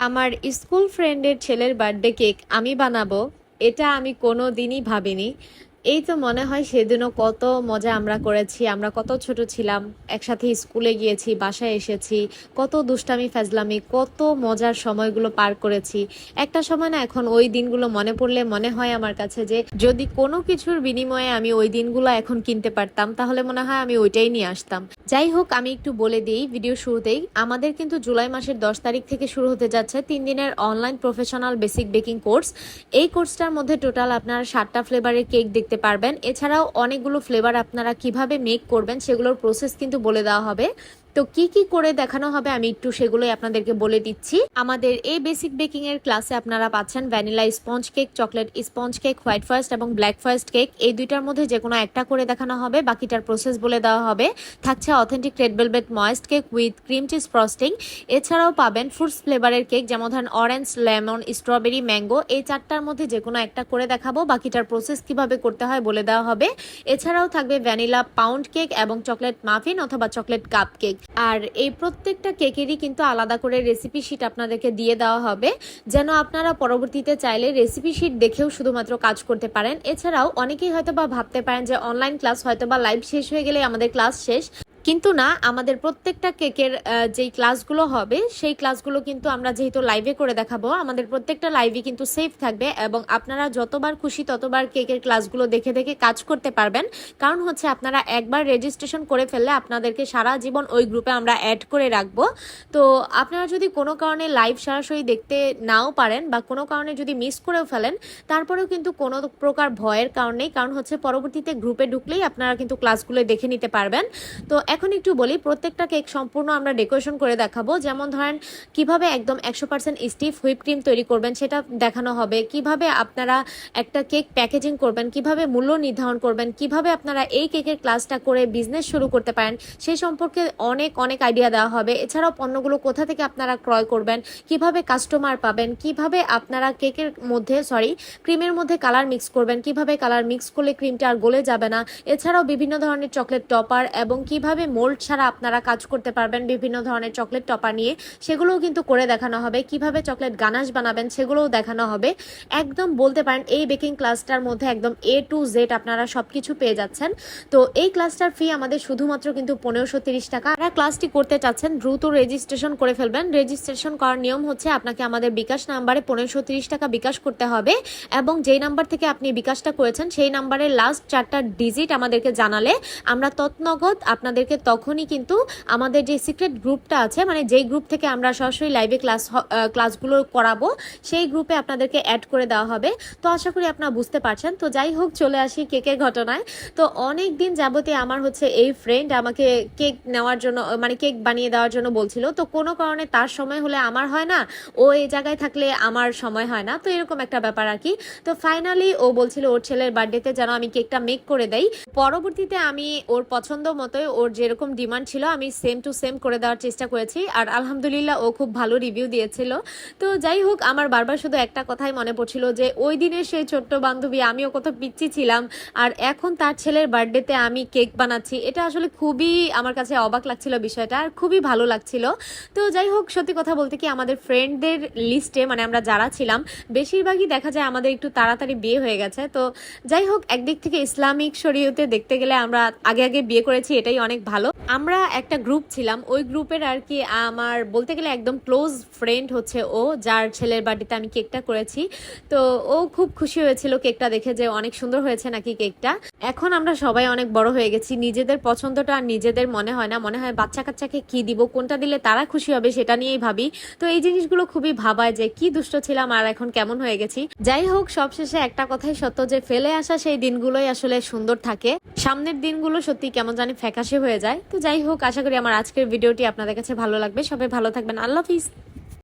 আমার স্কুল ফ্রেন্ডের ছেলের বার্থডে কেক আমি বানাবো এটা আমি কোনো দিনই ভাবিনি। এই তো মনে হয় সেদিনও কত মজা আমরা করেছি, আমরা কত ছোট ছিলাম, একসাথে স্কুলে গিয়েছি, বাসায় এসেছি, কত দুষ্টামি ফাজলামি কত মজার সময়গুলো পার করেছি। একটা সময় না এখন ওই দিনগুলো মনে পড়লে মনে হয় আমার কাছে যে যদি কোনো কিছুর বিনিময়ে আমি ওই দিনগুলো এখন কিনতে পারতাম, তাহলে মনে হয় আমি ওইটাই নিয়ে আসতাম। যাই হোক, আমি একটু বলে দিই ভিডিও শুরুতেই, আমাদের কিন্তু জুলাই মাসের দশ তারিখ থেকে শুরু হতে যাচ্ছে তিন দিনের online professional basic baking course এই কোর্সটার মধ্যে টোটাল আপনার সাতটা ফ্লেভারের কেক দেখতে পারবেন। এছাড়াও অনেকগুলো ফ্লেভার আপনারা কীভাবে মেক করবেন সেগুলোর প্রসেস কিন্তু বলে দেওয়া হবে। তো কি কি করে দেখানো হবে আমি একটু সেগুলোই আপনাদেরকে বলে দিচ্ছি। আমাদের এই বেসিক বেকিং এর ক্লাসে আপনারা পাচ্ছেন vanilla sponge cake chocolate sponge cake white forest এবং ব্ল্যাক ফার্স্ট কেক এই দুইটার মধ্যে যে কোনো একটা করে দেখানো হবে, বাকিটার প্রসেস বলে দেওয়া হবে। থাকছে authentic red velvet moist cake with cream cheese frosting এছাড়াও পাবেন ফ্রুটস ফ্লেভারের কেক যেমন ধরেন অরেঞ্জ লেমন স্ট্রবেরি ম্যাঙ্গো এই চারটার মধ্যে যে কোনো একটা করে দেখাবো, বাকিটার প্রসেস কীভাবে করতে হয় বলে দেওয়া হবে। এছাড়াও থাকবে ভ্যানিলা পাউন্ড কেক এবং চকলেট মাফিন অথবা চকলেট কাপ কেক আর এই প্রত্যেকটা কেকেরই কিন্তু আলাদা করে রেসিপি শিট আপনাদেরকে দিয়ে দেওয়া হবে। যেন আপনারা পরবর্তীতে চাইলে রেসিপি শিট দেখেও শুধুমাত্র কাজ করতে পারেন। এছাড়াও অনেকেই হয়তো বা ভাবতে পারেন যে অনলাইন ক্লাস হয়তো বা লাইভ শেষ হয়ে গেলে আমাদের ক্লাস শেষ। কিন্তু না, আমাদের প্রত্যেকটা কেকের যেই ক্লাসগুলো হবে, সেই ক্লাসগুলো কিন্তু আমরা যেহেতু লাইভে করে দেখাবো, আমাদের প্রত্যেকটা লাইভে কিন্তু সেফ থাকবে এবং আপনারা যতবার খুশি ততবার কেকের ক্লাসগুলো দেখে দেখে কাজ করতে পারবেন। কারণ হচ্ছে আপনারা একবার রেজিস্ট্রেশন করে ফেললে আপনাদেরকে সারা জীবন ওই গ্রুপে আমরা অ্যাড করে রাখব। তো আপনারা যদি কোনো কারণে লাইভ সরাসরি দেখতে নাও পারেন বা কোনো কারণে যদি মিস করেও ফেলেন, তারপরেও কিন্তু কোনো প্রকার ভয়ের কারণ নেই। কারণ হচ্ছে পরবর্তীতে গ্রুপে ঢুকলেই আপনারা কিন্তু ক্লাসগুলো দেখে নিতে পারবেন। তো এখন একটু বলি, প্রত্যেকটা কেক সম্পূর্ণ আমরা ডেকোরেশন করে দেখাবো। যেমন ধরেন, কীভাবে একদম একশো পার্সেন্ট স্টিফ হুইপ ক্রিম তৈরি করবেন সেটা দেখানো হবে। কীভাবে আপনারা একটা কেক প্যাকেজিং করবেন, কীভাবে মূল্য নির্ধারণ করবেন, কীভাবে আপনারা এই কেকের ক্লাসটা করে বিজনেস শুরু করতে পারেন, সেই সম্পর্কে অনেক অনেক আইডিয়া দেওয়া হবে। এছাড়াও পণ্যগুলো কোথা থেকে আপনারা ক্রয় করবেন, কীভাবে কাস্টমার পাবেন, কীভাবে আপনারা কেকের মধ্যে, সরি, ক্রিমের মধ্যে কালার মিক্স করবেন, কীভাবে কালার মিক্স করলে ক্রিমটা আর গলে যাবে না। এছাড়াও বিভিন্ন ধরনের চকলেট টপার এবং কীভাবে মোল্ড ছাড়া আপনারা কাজ করতে পারবেন, বিভিন্ন ধরনের চকলেট টপার নিয়ে, সেগুলোও কিন্তু করে দেখানো হবে। কীভাবে চকলেট গানাশ বানাবেন, সেগুলোও দেখানো হবে। একদম বলতে পারেন, এই বেকিং ক্লাসটার মধ্যে একদম এ টু জেড আপনারা সবকিছু পেয়ে যাচ্ছেন। তো এই ক্লাসটার ফি আমাদের শুধুমাত্র কিন্তু পনেরোশো তিরিশ টাকা। যারা ক্লাসটি করতে চাচ্ছেন, দ্রুত রেজিস্ট্রেশন করে ফেলবেন। রেজিস্ট্রেশন করার নিয়ম হচ্ছে আপনাকে আমাদের বিকাশ নাম্বারে পনেরোশো তিরিশ টাকা বিকাশ করতে হবে এবং যেই নাম্বার থেকে আপনি বিকাশটা করেছেন, সেই নাম্বারের লাস্ট চারটা ডিজিট আমাদেরকে জানালে আমরা তৎনগদ আপনাদেরকে তখনই কিন্তু আমাদের যে সিক্রেট গ্রুপটা আছে মানে যেই গ্রুপ থেকে আমরা সরাসরি লাইভে ক্লাস ক্লাসগুলো করাবো, সেই গ্রুপে আপনাদেরকে অ্যাড করে দেওয়া হবে। তো আশা করি আপনারা বুঝতে পারছেন। তো যাই হোক, চলে আসি কেকের ঘটনায়। তো অনেক দিন যাবতে আমার হচ্ছে এই ফ্রেন্ড আমাকে কেক নেওয়ার জন্য মানে কেক বানিয়ে দেওয়ার জন্য বলছিল। তো কোনো কারণে তার সময় হলে আমার হয় না, ও এই জায়গায় থাকলে আমার সময় হয় না। তো এরকম একটা ব্যাপার আর কি। তো ফাইনালি ও বলছিল, ওর ছেলের বার্থডেতে যেন আমি কেকটা মেক করে দেই। পরবর্তীতে আমি ওর পছন্দ মতোই ওর যেরকম ডিমান্ড ছিল, আমি সেম টু সেম করে দেওয়ার চেষ্টা করেছি। আর আলহামদুলিল্লাহ, ও খুব ভালো রিভিউ দিয়েছিল। তো যাই হোক, আমার বারবার শুধু একটা কথাই মনে পড়ছিল যে, ওই দিনের সেই ছোট্ট বান্ধবী, আমিও কত পিচ্ছি ছিলাম, আর এখন তার ছেলের বার্থডেতে আমি কেক বানাচ্ছি। এটা আসলে খুবই আমার কাছে অবাক লাগছিল বিষয়টা, আর খুবই ভালো লাগছিল। তো যাই হোক, সত্যি কথা বলতে কি, আমাদের ফ্রেন্ডদের লিস্টে মানে আমরা যারা ছিলাম, বেশিরভাগই দেখা যায় আমাদের একটু তাড়াতাড়ি বিয়ে হয়ে গেছে। তো যাই হোক, একদিক থেকে ইসলামিক শরীয়তে দেখতে গেলে আমরা আগে আগে বিয়ে করেছি, এটাই অনেক ভালো। আমরা একটা গ্রুপ ছিলাম। ওই গ্রুপের আর কি আমার বলতে গেলে একদম ক্লোজ ফ্রেন্ড হচ্ছে ও, যার ছেলের বার্থডেতে আমি কেকটা করেছি। তো ও খুব খুশি হয়েছিল কেকটা দেখে যে অনেক সুন্দর হয়েছে নাকি কেকটা এখন আমরা সবাই অনেক বড় হয়ে গেছি। নিজেদের পছন্দটা আর নিজেদের মনে হয় না। মনে হয় বাচ্চা কাচ্চাকে কি দিব, কোনটা দিলে তারা খুশি হবে সেটা নিয়েই ভাবি। তো এই জিনিসগুলো খুবই ভাবায় যে কি দুষ্ট ছিলাম আর এখন কেমন হয়ে গেছি। যাই হোক, সবশেষে একটা কথাই সত্য যে ফেলে আসা সেই দিনগুলোই আসলে সুন্দর থাকে। সামনের দিনগুলো সত্যি কেমন জানি ফ্যাকাশে হয়ে যায়। তো যাই হোক, আশা করি আমার আজকের ভিডিওটি আপনাদের কাছে ভালো লাগবে। সবাই ভালো থাকবেন। আল্লাহ হাফিজ।